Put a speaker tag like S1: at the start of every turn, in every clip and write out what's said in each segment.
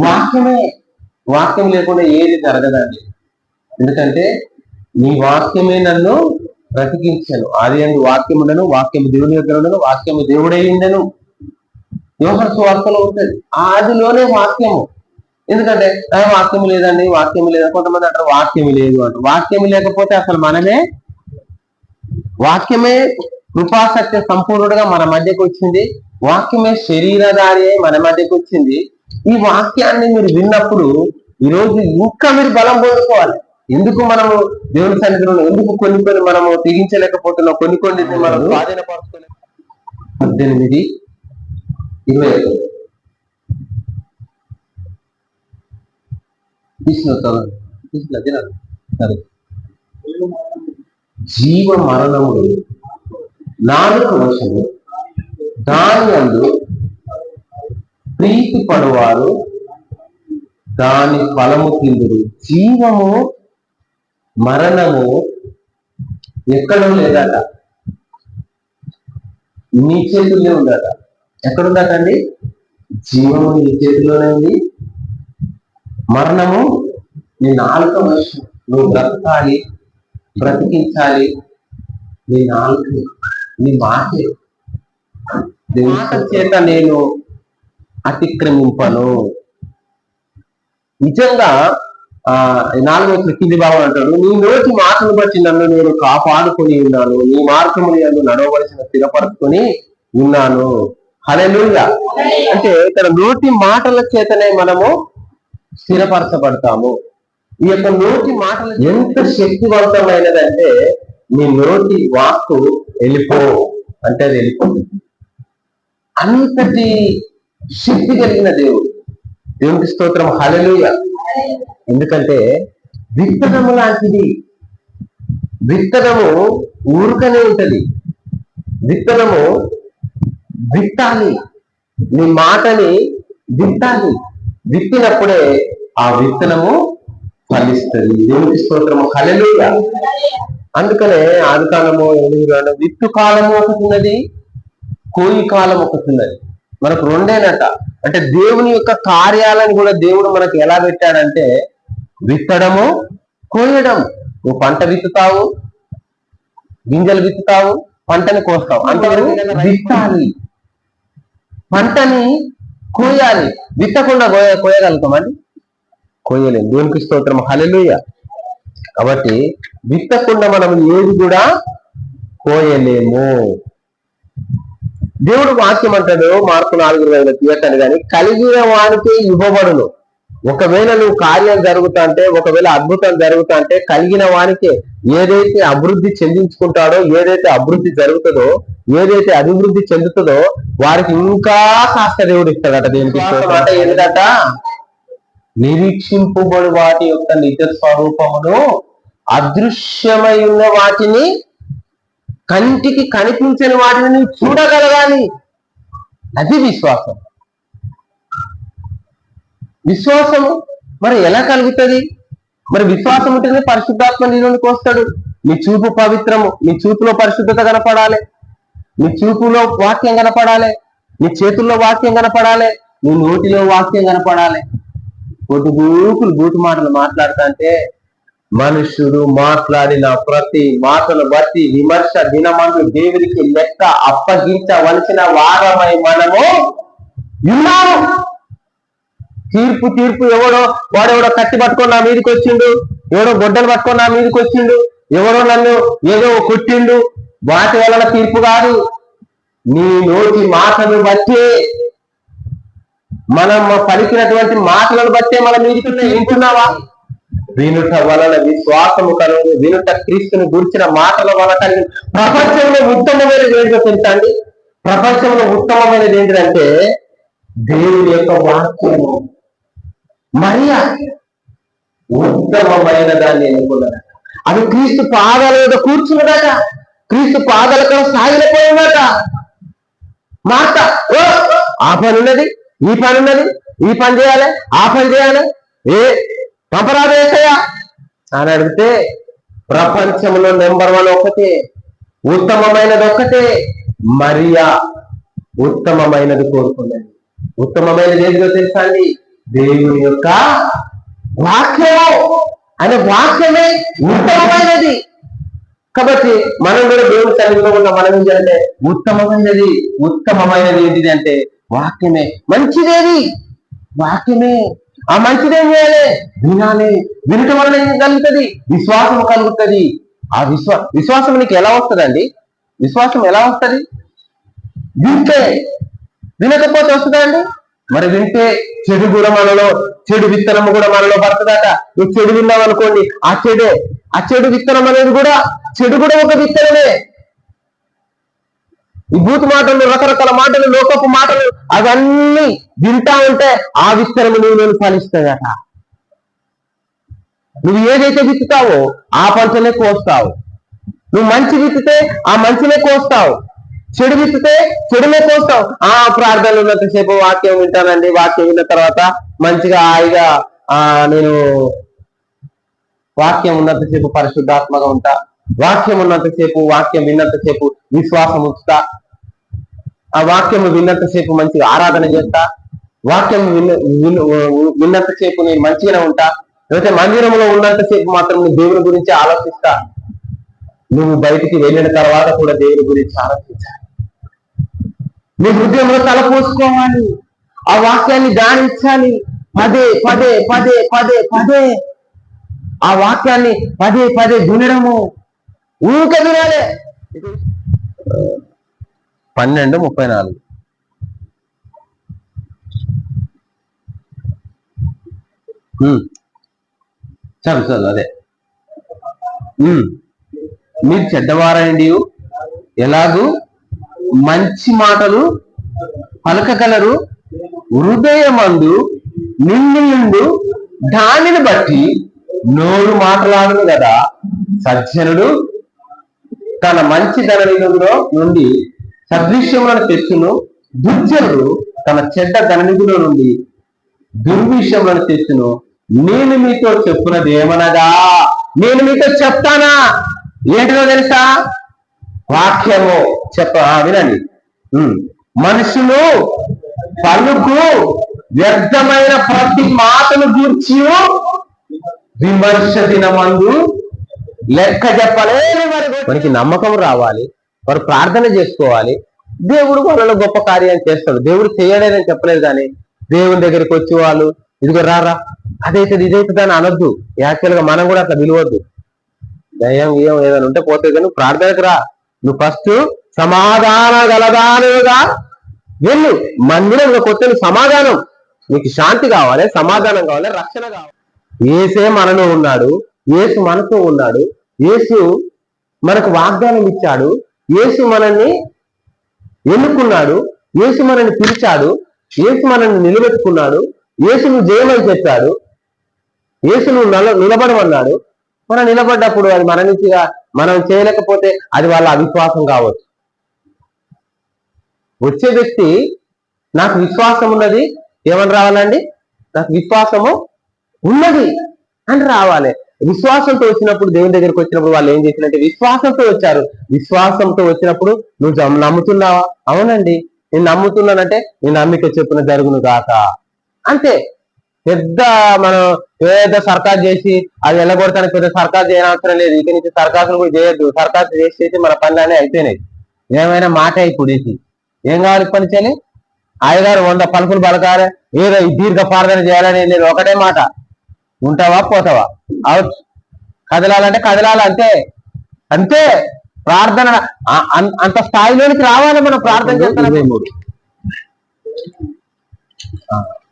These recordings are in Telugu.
S1: వాక్యమే వాక్యం లేకుండా ఏది జరగదండి. ఎందుకంటే నీ వాక్యమే నన్ను బ్రతికించను. ఆది అందు వాక్యం ఉండను వాక్యం దేవుని దగ్గర ఉండను వాక్యం దేవుడై ఉండను. యోహన సువార్తలో ఉంటుంది ఆదిలోనే వాక్యము. ఎందుకంటే వాక్యం లేదండి వాక్యం లేదు కొంతమంది అంటారు వాక్యం లేదు అంటారు. వాక్యం లేకపోతే అసలు మనమే వాక్యమే కృపాసత్య సంపూర్ణుడుగా మన మధ్యకు వచ్చింది. వాక్యమే శరీరధారి మన మధ్యకు వచ్చింది. ఈ వాక్యాన్ని మీరు విన్నప్పుడు ఈరోజు ఇంకా మీరు బలం పొందుకోవాలి. ఎందుకు మనము దేవుని సన్నిధిలో ఎందుకు కొన్ని కొన్ని మనము తెగించలేకపోతున్నాం? కొన్ని కొన్ని మనం స్వాధీనపరచుకోలేక పద్దెనిమిది ఇరవై ఐదు. తీసుకున్నా తీసుకున్నా తినాలి సరే. జీవ మరణములు నాలుక వశము దాని అందు ప్రీతి పడువారు దాని ఫలము తిందురు. జీవము మరణము ఎక్కడో లేదట. నీ చేతుల్లో ఉందట. ఎక్కడుందటండి జీవము నీ చేతిలోనే ఉంది. మరణము నీ నాలుక వశం నువ్వు బ్రతకాలి బ్రతికించాలి. నీ నాలుక నీ మాటే. నీ మాట చేత నేను అతిక్రమింపను. నిజంగా ఆ నాలుగో వచ్చిన కింది భావం అంటాడు నీ నోటి మాటను బట్టి నన్ను నేను కాపాడుకొని ఉన్నాను. నీ మార్గముని నన్ను నడవలసిన స్థిరపరుచుకొని ఉన్నాను. హలెలుగా అంటే ఇక్కడ నోటి మాటల చేతనే మనము స్థిరపరచబడతాము. ఈ యొక్క నోటి మాటలు ఎంత శక్తివంతమైనదంటే మీ నోటి వాక్కు వెళ్ళిపో. అంటే అది వెళ్ళిపోతుంది. అంతటి శక్తి కలిగిన దేవుడు. దేవుడికి స్తోత్రం. హలలుయ ఎందుకంటే విత్తనము లాంటిది. విత్తనము ఊరుకనే ఉంటది. విత్తనము విత్తాలి. నీ మాటని విత్తాలి. విత్తినప్పుడే ఆ విత్తనము ఫలిస్తుంది. దేవునికి స్తోత్రము. హల్లెలూయా. అందుకనే ఆది కాలము ఎనిమిది విత్తు కాలము ఒకటి ఉన్నది కోయి కాలం ఒకటి ఉన్నది. మనకు రెండేనట. అంటే దేవుని యొక్క కార్యాలను కూడా దేవుడు మనకు ఎలా పెట్టాడంటే విత్తడము కోయడం నువ్వు పంట విత్తుతావు గింజలు విత్తుతావు పంటని కోస్తావు. అంతవరకు విత్తాలి. పంటని కోయాలి విత్తకుండా కోయ కోయగలుగుతామండి కోయలేము దేవునికి స్తోత్రం. హల్లెలూయా. కాబట్టి విత్తకుండా మనం ఏది కూడా కోయలేము దేవుడు వాక్యం అంటాడు మార్పు నాలుగు వేల తీయటని కానీ కలిగిన వానికే ఇవ్వబడును. ఒకవేళ నువ్వు కార్యం జరుగుతా అంటే ఒకవేళ అద్భుతం జరుగుతా అంటే కలిగిన వానికే ఏదైతే అభివృద్ధి చెందించుకుంటాడో ఏదైతే అభివృద్ధి జరుగుతుందో ఏదైతే అభివృద్ధి చెందుతుందో వారికి ఇంకా కాస్త దేవుడు ఇస్తాడట దేనికి మాట ఏంటట? నిరీక్షింపబడి వాటి యొక్క నిజ స్వరూపమును అదృశ్యమై ఉన్న వాటిని కంటికి కనిపించని వాటిని చూడగలగాలి. అది విశ్వాసం. విశ్వాసము మరి ఎలా కలుగుతుంది? మరి విశ్వాసం ఉంటేనే పరిశుద్ధాత్మ నీలోనికి వస్తాడు. మీ చూపు పవిత్రము మీ చూపులో పరిశుద్ధత కనపడాలి. మీ చూపులో వాక్యం కనపడాలి. నీ చేతుల్లో వాక్యం కనపడాలి. నీ నోటిలో వాక్యం కనపడాలి. కొద్ది బూకులు బూటు మాటలు మాట్లాడుతా అంటే మనుషుడు మాట్లాడిన ప్రతి మాటను బట్టి విమర్శ దినమందు దేవుడికి లెక్క అప్పగించవలసిన వారమై మనము ఉన్నాము. తీర్పు తీర్పు ఎవడో వాడెవడో కత్తి పట్టుకొని నా మీదకి వచ్చిండు ఎవడో గొడ్డలు పట్టుకొని నా మీదకి వచ్చిండు ఎవడో నన్ను ఏదో కొట్టిండు. వాటి వలన తీర్పు కాదు. నీ నోటి మాటను బట్టే మనం పలికినటువంటి మాటలను బట్టే మన మీదకి వింటున్నావా? వినుట వలన విశ్వాసము కలుగు వినుట క్రీస్తుని గురించిన మాటల వలన కలిగి. ప్రపంచంలో ఉత్తమమైనది ఏంటో తెలుసా అండి? ప్రపంచంలో ఉత్తమమైనది ఏంటంటే దేవుని యొక్క వాక్యము. మరియా ఉత్తమమైన దాన్ని ఎన్నుకున్నదా? అది క్రీస్తు పాదాల మీద కూర్చున్నదాట. క్రీస్తు పాదాల కూడా సాగిలిపోయిందట మాట ఓ ఆ పని ఉన్నది ఈ పని ఉన్నది ఈ పని చేయాలి ఆ పని చేయాలి. ఏ పంపరాదేశయ్యా అని అడిగితే ప్రపంచంలో నెంబర్ వన్ ఒకటే ఉత్తమమైనది ఒకటే మరియా. ఉత్తమమైనది కోరుకున్నది. ఉత్తమమైనది ఏదిలో తెలుసా అండి? దేవుని యొక్క వాక్యము. అనే వాక్యమే ఉత్తమమైనది. కాబట్టి మనం కూడా దేవుని సన్నిధిలో ఉన్న మనం ఏంటంటే ఉత్తమమైనది ఉత్తమమైనది ఏంటిది అంటే వాక్యమే. మంచిదేది. వాక్యమే. ఆ మంచిది ఏం చేయాలి. వినాలి. వినటం వలన ఏం కలుగుతుంది? విశ్వాసం కలుగుతుంది. ఆ విశ్వా విశ్వాసం నీకు ఎలా వస్తుందండి? విశ్వాసం ఎలా వస్తుంది? వింటే. వినకపోతే వస్తుందా మరి వింటే చెడు కూడా మనలో చెడు విత్తనం కూడా మనలో పడుతుందట. నువ్వు చెడు విన్నావు అనుకోండి ఆ చెడే ఆ చెడు విత్తనం అనేది కూడా చెడు కూడా ఒక విత్తనమే. ఈ భూత మాటలు రకరకాల మాటలు లోకపు మాటలు అవన్నీ వింటా ఉంటే ఆ విస్తరము నువ్వు నేను ఫలిస్తాయట నువ్వు ఏదైతే విత్తుతావో ఆ పంటనే కోస్తావు. నువ్వు మంచి విత్తితే ఆ మంచినే కోస్తావు. చెడు విత్తితే చెడునే కోస్తావు. ఆ ప్రార్థనలు ఉన్నంతసేపు వాక్యం వింటానండి. వాక్యం విన్న తర్వాత మంచిగా హాయిగా ఆ నేను వాక్యం ఉన్నంతసేపు పరిశుద్ధాత్మగా ఉంటా. వాక్యం ఉన్నంతసేపు వాక్యం విన్నంతసేపు విశ్వాసం ఉంచుతా. ఆ వాక్యము విన్నంతసేపు మంచిగా ఆరాధన చేస్తా వాక్యం విన్న విన్నంతసేపు నేను మంచిగానే ఉంటా. లేకపోతే మందిరంలో ఉన్నంతసేపు మాత్రం నువ్వు దేవుని గురించి ఆలోచిస్తా. నువ్వు బయటికి వెళ్ళిన తర్వాత కూడా దేవుని గురించి ఆలోచించాలి నీ హృదయంలో తలపోసుకోవాలి ఆ వాక్యాన్ని ధ్యానించాలి. పదే పదే పదే పదే పదే. ఆ వాక్యాన్ని పదే పదే వినడము. ఊక వినాలే. పన్నెండు ముప్పై నాలుగు. చదువు చదువు అదే. మీరు చెడ్డవారండి ఎలాగూ మంచి మాటలు పలకగలరు హృదయమందు నిన్ను నిండు దానిని బట్టి నోరు మాట్లాడను కదా. సజ్జనుడు తన మంచి ధననిధిలో నుండి సదృశ్యములను తెచ్చును దుర్జనుడు తన చెడ్డ ధననిధిలో నుండి దుర్విషయములను తెచ్చును నేను మీతో చెప్పున్నది ఏమనగా? నేను మీతో చెప్తానా? ఏంటిదో తెలుసా? వాక్యము చెప్ప వినండి. ఉమ్. మనుషులు పలుకు వ్యర్థమైన ప్రతి మాటను గూర్చి విమర్శ దినమందు లెక్క చెప్పలేని మరి మనకి నమ్మకం రావాలి. వారు ప్రార్థన చేసుకోవాలి. దేవుడు వాళ్ళలో గొప్ప కార్యాన్ని చేస్తాడు. దేవుడు చేయలేదని చెప్పలేదు కానీ దేవుని దగ్గరికి వచ్చి వాళ్ళు ఇదిగో రారా అదైతుంది ఇదైతుంది అని అనొద్దు. యాక్చువల్గా మనం కూడా అట్లా విలువద్దు. దయం ఏం ఏదైనా ఉంటే పోతే కానీ నువ్వు ప్రార్థనకు రా. నువ్వు ఫస్ట్ సమాధాన గలదానుగా వెళ్ళు. మందిరంలో కొత్త సమాధానం. నీకు శాంతి కావాలి సమాధానం కావాలి రక్షణ కావాలి. ఏసే మనలో ఉన్నాడు. ఏసు మనతో ఉన్నాడు. ఏసు మనకు వాగ్దానం ఇచ్చాడు. యేసు మనల్ని ఎన్నుకున్నాడు యేసు మనల్ని పిలిచాడు యేసు మనల్ని నిలబెట్టుకున్నాడు యేసును జయమని చెప్పాడు ఏసును నల నిలబడమన్నాడు. మనం నిలబడ్డప్పుడు అది మన నుంచిగా మనం చేయలేకపోతే అది వాళ్ళ అవిశ్వాసం కావచ్చు. వచ్చే వ్యక్తి నాకు విశ్వాసం ఉన్నది ఏమని రావాలండి? నాకు విశ్వాసము ఉన్నది అని రావాలి. విశ్వాసంతో వచ్చినప్పుడు దేవుని దగ్గరికి వచ్చినప్పుడు వాళ్ళు ఏం చేసినట్టే విశ్వాసంతో వచ్చారు. విశ్వాసంతో వచ్చినప్పుడు నువ్వు నమ్ముతున్నావా? అవునండి. నేను నమ్ముతున్నానంటే నేను నమ్మిక చెప్పిన జరుగును కాక అంతే. పెద్ద మనం పెద్ద సర్కార్ చేసి అది వెళ్ళగొడతానికి పెద్ద సర్కార్ చేయనవసరం లేదు. ఇక నుంచి సర్కార్ కూడా చేయొద్దు. సర్కార్ చేసి చేసి మన పనులన్నీ అయిపోయినాయి. ఏమైనా మాట ఇప్పుడు ఏం కావాలి పని చేయాలి అయ్యగారు వంద పలుకులు పలకాలి ఏదో దీర్ఘ ప్రార్థన చేయాలని నేను ఒకటే మాట. ఉంటావా పోతావా? అవుట్ కదలాలంటే కదలాలి అంతే అంతే ప్రార్థన అంత స్థాయిలోనికి రావాలి మనం ప్రార్థన చేస్తాం మూడు.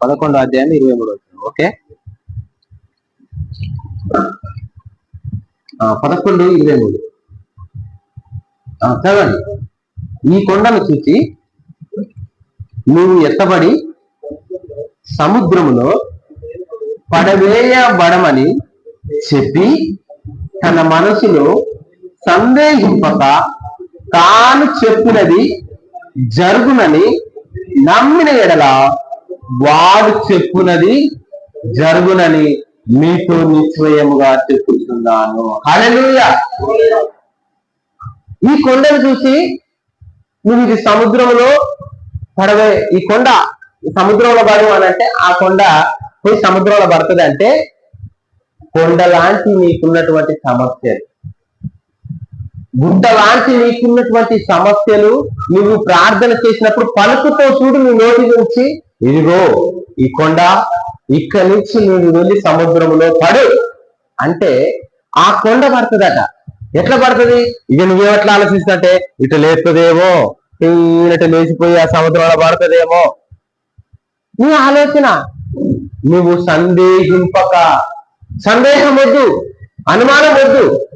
S1: పదకొండో అధ్యాయం ఇరవై మూడు ఓకే? పదకొండు ఇరవై మూడు. చదవండి. ఈ కొండను చూసి నువ్వు ఎత్తబడి సముద్రములో పడవేయబడమని చెప్పి తన మనసులో సందేహింపక తాను చెప్పినది జరుగునని నమ్మిన ఎడల వాడు చెప్పునది జరుగునని మీతో నిశ్చయముగా చెప్పుతున్నాను హల్లెలూయా. ఈ కొండను చూసి నువ్వు ఇది సముద్రంలో పడవే ఈ కొండ సముద్రంలో పడవు అంటే ఆ కొండ పోయి సముద్రంలో పడుతుంది అంటే కొండ లాంటి నీకున్నటువంటి సమస్యలు. గుడ్డ లాంటి నీకున్నటువంటి సమస్యలు నువ్వు ప్రార్థన చేసినప్పుడు పలుకుతో చూడు నీ నోటి నుంచి ఇదిగో ఈ కొండ ఇక్కడి నుంచి నువ్వు వెళ్ళి సముద్రంలో పడు అంటే ఆ కొండ పడుతుందట. ఎట్లా పడుతుంది? ఇక నువ్వేమట్లా ఆలోచిస్తుంటే ఇటు లేస్తుందేమో ఇటు లేచిపోయి ఆ సముద్రంలో పడుతుందేమో? నీ ఆలోచన. నువ్వు సందేహింపక. సందేహం వద్దు అనుమానం వద్దు.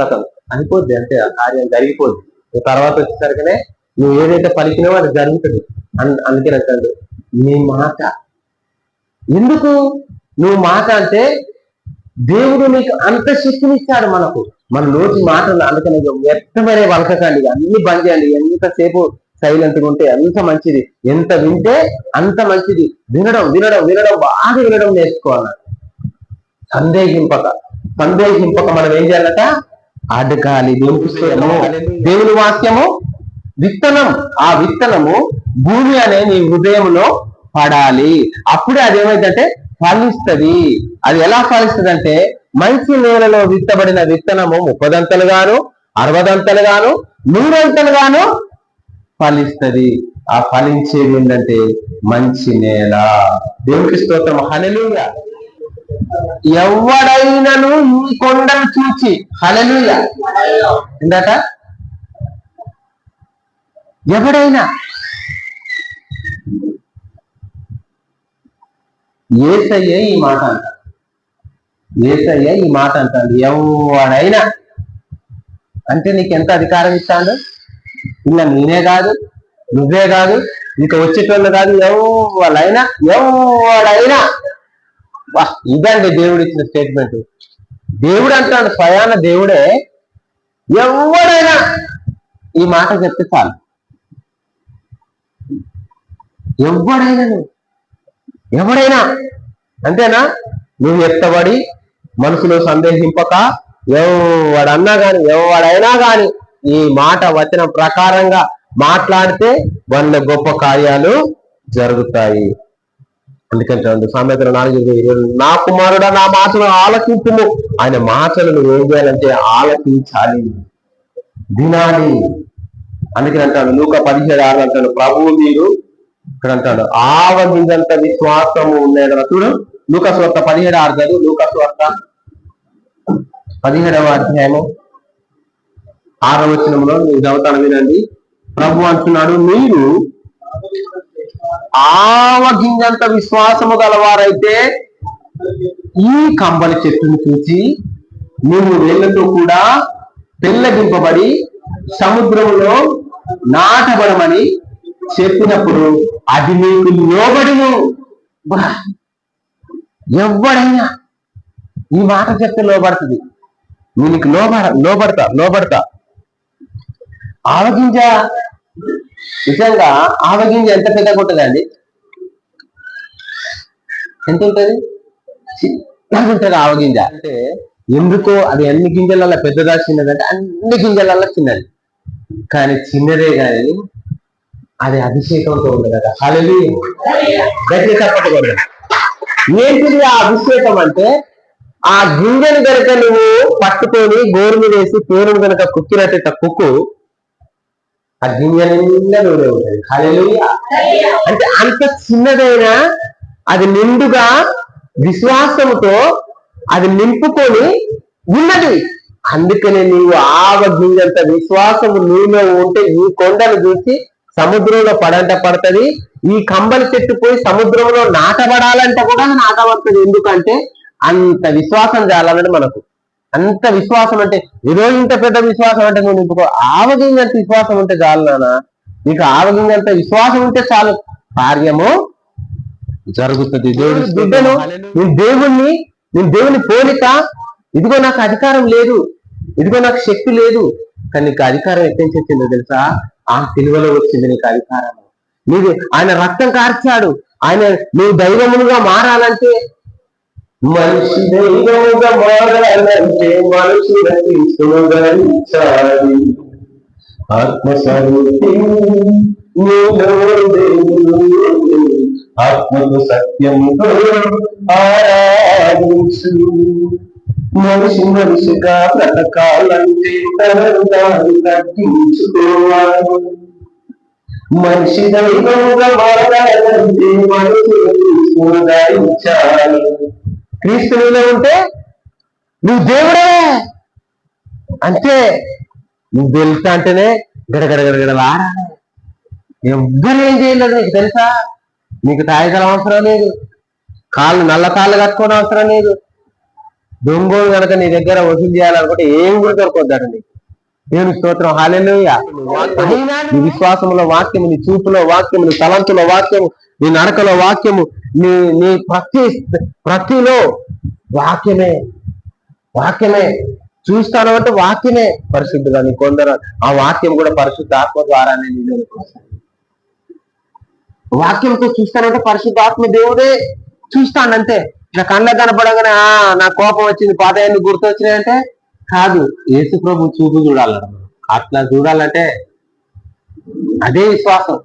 S1: కథం అయిపోద్ది అంతే ఆ కార్యం జరిగిపోద్ది. నువ్వు తర్వాత వచ్చేసరికనే నువ్వు ఏదైతే పలికినావో అది జరుగుతుంది. అన్- అందుకని అంటాడు నీ మాట. ఎందుకు? నువ్వు మాట అంటే దేవుడు నీకు అంత శక్తిని ఇచ్చాడు మనకు. మన నోటి మాటలు అందుకని వ్యర్థమైన వలకకండి అన్ని బంద్ చేయండి ఎంతసేపు సైలెంట్గా ఉంటే ఎంత మంచిది? ఎంత వింటే అంత మంచిది. వినడం వినడం వినడం బాగా వినడం నేర్చుకోవాలి. సందేహింపక సందేహింపక మనం ఏం చేయాలట? అడగాలి దేవుని దేవుని వాక్యము విత్తనం. ఆ విత్తనము భూమి అనే నీ హృదయంలో పడాలి. అప్పుడే అదేమైందంటే ఫలిస్తుంది. అది ఎలా ఫలిస్తుంది అంటే మంచి నేలలో విత్తబడిన విత్తనము ముప్పదంతలుగాను అరవదంతలుగాను నూరంతలుగాను ఫలిస్తది. ఆ ఫలించేది ఏంటంటే మంచి నేల. దేవునికి స్తోత్రం. హలలుయ ఎవడైనను ఈ కొండను చూచి. హలలుయ ఏంటట ఎవడైనా ఏసయ్యే ఈ మాట అంటాడు. ఏసయ్య ఈ మాట అంటాడు. ఎవడైనా అంటే నీకు ఎంత అధికారం ఇస్తాడు? ఇలా నేనే కాదు నువ్వే కాదు ఇక వచ్చేటోళ్ళు కాదు ఎవరైనా ఎవడైనా వా ఇదండి దేవుడు ఇచ్చిన స్టేట్మెంట్ దేవుడు అంటాడు స్వయాన దేవుడే ఎవడైనా ఈ మాట చెప్తే చాలు. ఎవడైనా నువ్వు ఎవడైనా. అంతేనా? నువ్వు ఎత్తబడి మనసులో సందేహింపక ఎవడన్నా గాని ఎవడైనా గాని ఈ మాట వచ్చిన ప్రకారంగా మాట్లాడితే వాళ్ళ గొప్ప కార్యాలు జరుగుతాయి. అందుకని చూడండి సామెతలు నాలుగు ఇరవై నా కుమారుడా నా మాటలు ఆలకింపుము. ఆయన మాటలను ఏం చేయాలంటే ఆలకించాలి. వినాలి. అందుకని అంటాడు లూక పదిహేడు ఆరు అంటాడు ప్రభువు మీరు ఇక్కడ అంటాడు ఆవగింజంత విశ్వాసము ఉన్నాయి కదా చూడు లూక స్వార్త పదిహేడు ఆరు చదువు లూక స్వార్త పదిహేడవ అధ్యాయము. ఆరవ వచనంలో నేను చదువుతాను వినండి. ప్రభు అంటున్నాడు మీరు ఆవగింజంత విశ్వాసము గలవారైతే ఈ కంబలి చెట్టును చూచి నీవు వేళ్ళతో కూడా పెళ్ళగింపబడి సముద్రంలో నాటబడమని చెప్పినప్పుడు అది నీకు లోబడును. ఎవడైనా ఈ మాట చెప్తే లోబడుతుంది. నీకు లోబడ లోబడతా లోబడతా. ఆవగింజ? నిజంగా ఆవగింజ ఎంత పెద్దగా ఉంటుందండి ఎంత ఉంటుంది? చిన్నగా ఆవగింజ. అంటే ఎందుకో అది అన్ని గింజలలో పెద్దదా చిన్నదంటే అన్ని గింజలలో చిన్నది. కానీ చిన్నదే కానీ అది అభిషేకంతో ఉండదట హళలి గట్టి తప్పకూడదు ఏంటిది ఆ అభిషేకం అంటే? ఆ గింజను కనుక నువ్వు పట్టుకొని గోరు మీద వేసి పేరును కనుక కుక్కినట్టు కుక్కు ఆ గింజ నిండా నూనె ఉంటుంది. హల్లెలూయా. అంటే అంత చిన్నదైనా అది నిండుగా విశ్వాసముతో అది నింపుకొని ఉన్నది. అందుకనే నీవు ఆవ గింజంత విశ్వాసము నీలో ఉంటే ఈ కొండను చూసి సముద్రంలో పడంట పడుతుంది. ఈ కంబలి చెట్టు పోయి సముద్రంలో నాటబడాలంటే కూడా నాటబడుతుంది. ఎందుకంటే అంత విశ్వాసం చాలన్నది మనకు. అంత విశ్వాసం అంటే ఏదో ఇంత పెద్ద విశ్వాసం అంటే నువ్వు నింపుకో ఆవగింజంత విశ్వాసం ఉంటే చాలు నాన్న. నీకు ఆవగింజంత విశ్వాసం ఉంటే చాలు. కార్యము జరుగుతుంది. దేవుడి బిడ్డను నేను దేవుణ్ణి నేను దేవుని పోలిక ఇదిగో నాకు అధికారం లేదు. ఇదిగో నాకు శక్తి లేదు. కానీ నీకు అధికారం ఎక్కడి నుంచి వచ్చిందో తెలుసా? ఆ సిలువలో వచ్చింది నీకు అధికారం. నీది ఆయన రక్తం కార్చాడు. ఆయన నువ్వు దైవములుగా మారాలంటే మనిషి దైవముగా మారాలంటే మనిషి రక్షించాలి ఆత్మస్వరూపి ఆత్మకు సత్యముతో ఆరాధించు. మనిషి మనిషిగా బ్రతకాలంటే తనను తాను తగ్గించుకోవాలి. మనిషి దైవముగా మారాలంటే మనసు ఉదాయించాలి క్రీస్తు నీలో ఉంటే నువ్వు దేవుడే అంతే నువ్వు తెలుసా అంటేనే గడగడ గడగడ ఎవ్వరు ఏం చేయలేదు నీకు తెలుసా నీకు తాయిదల అవసరం లేదు కాళ్ళు నల్ల కాళ్ళు కట్టుకోవడం అవసరం లేదు దొంగోడు కనుక నీ దగ్గర వసూలు చేయాలనుకుంటే ఏం కూడా దొరకొద్దాడు నీకు దేవుని స్తోత్రం. హాలెలుయ నీ విశ్వాసంలో వాక్యము నీ చూపులో వాక్యము నీ తలంతులో వాక్యము నీ నడకలో వాక్యము నీ నీ ప్రతి ప్రతిలో వాక్యమే వాక్యమే. చూస్తాను అంటే వాక్యమే పరిశుద్ధుగా నీ కొందరు. ఆ వాక్యం కూడా పరిశుద్ధ ఆత్మ ద్వారానే నీ దగ్గరకు వస్తుంది. వాక్యంతో చూస్తానంటే పరిశుద్ధ ఆత్మ దేవుడే చూస్తానంతే నా కళ్ళ కనపడగానే ఆ నా కోపం వచ్చింది పాత ఎన్ని గుర్తొచ్చినాయంటే కాదు యేసు ప్రభు చూపు చూడాలన్నమాట. అట్లా చూడాలంటే అదే విశ్వాసం.